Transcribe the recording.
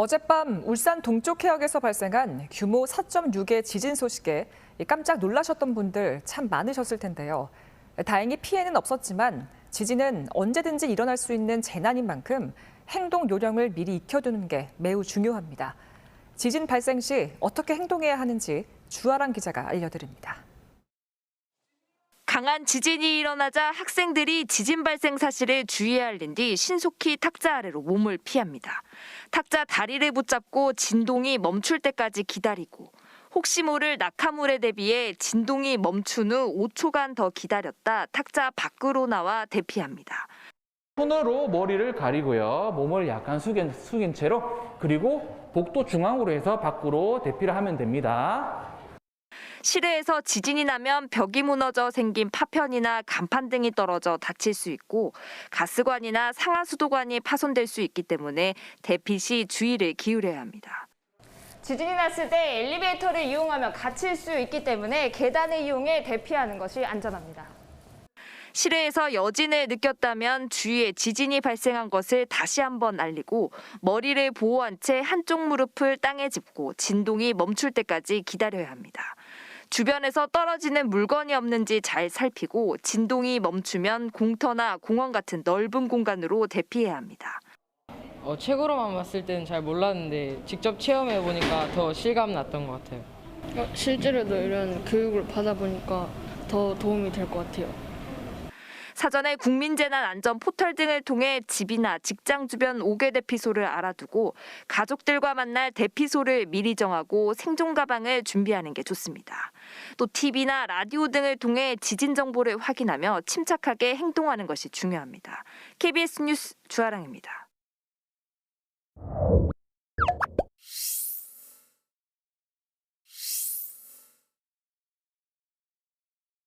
어젯밤 울산 동쪽 해역에서 발생한 규모 4.6의 지진 소식에 깜짝 놀라셨던 분들 참 많으셨을 텐데요. 다행히 피해는 없었지만 지진은 언제든지 일어날 수 있는 재난인 만큼 행동 요령을 미리 익혀두는 게 매우 중요합니다. 지진 발생 시 어떻게 행동해야 하는지 주아랑 기자가 알려드립니다. 강한 지진이 일어나자 학생들이 지진 발생 사실을 주의해 알린 뒤 신속히 탁자 아래로 몸을 피합니다. 탁자 다리를 붙잡고 진동이 멈출 때까지 기다리고 혹시 모를 낙하물에 대비해 진동이 멈춘 후 5초간 더 기다렸다 탁자 밖으로 나와 대피합니다. 손으로 머리를 가리고요. 몸을 약간 숙인, 숙인 채로 그리고 복도 중앙으로 해서 밖으로 대피를 하면 됩니다. 실외에서 지진이 나면 벽이 무너져 생긴 파편이나 간판 등이 떨어져 다칠 수 있고 가스관이나 상하수도관이 파손될 수 있기 때문에 대피 시 주의를 기울여야 합니다. 지진이 났을 때 엘리베이터를 이용하면 갇힐 수 있기 때문에 계단을 이용해 대피하는 것이 안전합니다. 실외에서 여진을 느꼈다면 주위에 지진이 발생한 것을 다시 한번 알리고 머리를 보호한 채 한쪽 무릎을 땅에 짚고 진동이 멈출 때까지 기다려야 합니다. 주변에서 떨어지는 물건이 없는지 잘 살피고 진동이 멈추면 공터나 공원 같은 넓은 공간으로 대피해야 합니다. 어, 책으로만 봤을 때는 잘 몰랐는데 직접 체험해 보니까 더 실감 났던 것 같아요. 어, 실제로도 이런 교육을 받아보니까 더 도움이 될 것 같아요. 사전에 국민재난 안전 포털 등을 통해 집이나 직장 주변 5개 대피소를 알아두고 가족들과 만날 대피소를 미리 정하고 생존 가방을 준비하는 게 좋습니다. 또 TV나 라디오 등을 통해 지진 정보를 확인하며 침착하게 행동하는 것이 중요합니다. KBS 뉴스 주아랑입니다.